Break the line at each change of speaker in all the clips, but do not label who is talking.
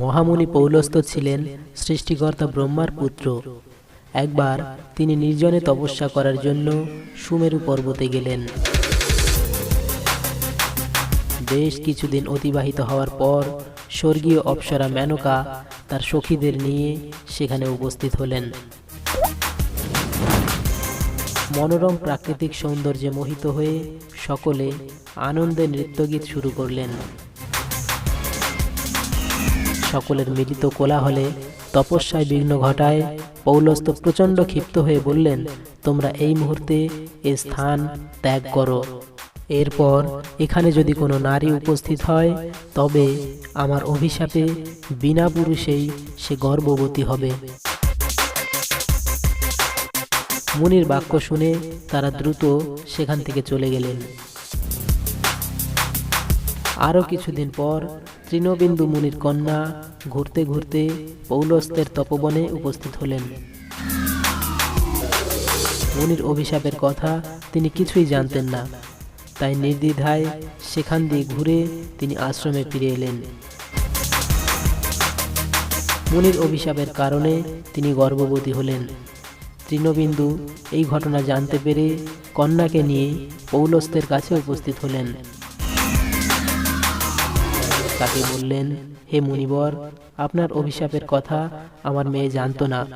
মহামুনি পৌলস্ত ছিলেন সৃষ্টিকর্তা ব্রহ্মার পুত্র। একবার তিনি নির্জনে তপস্যা করার জন্য সুমেরু পর্বতে গেলেন। বেশ কিছুদিন অতিবাহিত হওয়ার পর স্বর্গীয় অপ্সরা মেনকা তার সখীদের নিয়ে সেখানে উপস্থিত হলেন। মনোরম প্রাকৃতিক সৌন্দর্যে মোহিত হয়ে সকলে আনন্দে নৃত্যগীত শুরু করলেন। সকলের মিলিত কোলাহলে তপস্যায় বিঘ্ন ঘটায়, পৌলস্ত প্রচণ্ড ক্ষিপ্ত হয়ে বললেন, তোমরা এই মুহূর্তে এ স্থান ত্যাগ করো। এরপর এখানে যদি কোনো নারী উপস্থিত হয়, তবে আমার অভিশাপে বিনা পুরুষেই সে গর্ভবতী হবে। মুনির বাক্য শুনে তারা দ্রুত সেখান থেকে চলে গেলেন। আরও কিছুদিন পর তৃণবিন্দু মুনির কন্যা ঘুরতে ঘুরতে পৌলস্তের তপবনে উপস্থিত হলেন। মুনির অভিশাপের কথা তিনি কিছুই জানতেন না। তাই নির্দ্বিধায় সেখান দিয়ে ঘুরে তিনি আশ্রমে ফিরে এলেন। মুনির অভিশাপের কারণে তিনি গর্ভবতী হলেন। তৃণবিন্দু এই ঘটনা জানতে পেরে কন্যাকে নিয়ে পৌলস্তের কাছে উপস্থিত হলেন। তাকে বললেন, হে মুনিবর, আপনার অভিশাপের কথা আমার মেয়ে জানতো না।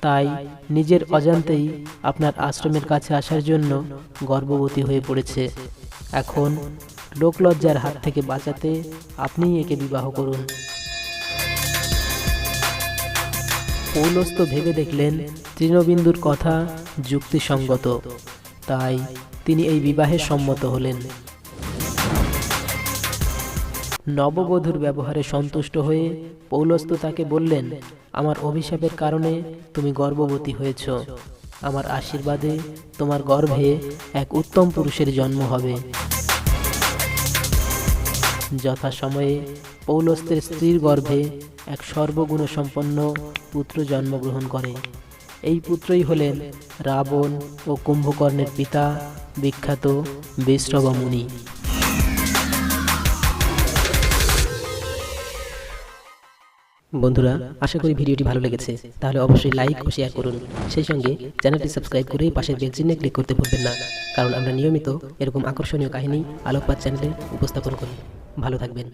তাই নিজের অজান্তেই আপনার আশ্রমের কাছে আসার জন্য গর্ভবতী হয়ে পড়েছে। এখন লোকলজ্জার হাত থেকে বাঁচাতে আপনিই একে বিবাহ করুন। পৌলস্ত ভেবে দেখলেন তৃণবিন্দুর কথা যুক্তিসঙ্গত। তাই তিনি এই বিবাহে সম্মত হলেন। নববধূর ব্যবহারে সন্তুষ্ট হয়ে পৌলস্ত তাকে বললেন, আমার অভিশাপের কারণে তুমি গর্ভবতী হয়েছ। আমার আশীর্বাদে তোমার গর্ভে এক উত্তম পুরুষের জন্ম হবে। যথাসময়ে পৌলস্তের স্ত্রীর গর্ভে এক সর্বগুণসম্পন্ন পুত্র জন্মগ্রহণ করে। এই পুত্রই হলেন রাবণ ও কুম্ভকর্ণের পিতা বিখ্যাত বৈষ্ণব মুনি বন্ধুরা, আশা করি ভিডিওটি ভালো লেগেছে। তাহলে অবশ্যই লাইক ও শেয়ার করুন। সেই সঙ্গে চ্যানেলটি সাবস্ক্রাইব করে পাশের বেল চিহ্নে ক্লিক করতে ভুলবেন না। কারণ আমরা নিয়মিত এরকম আকর্ষণীয় কাহিনী আলোকপাত চ্যানেলে উপস্থাপন করি। ভালো থাকবেন।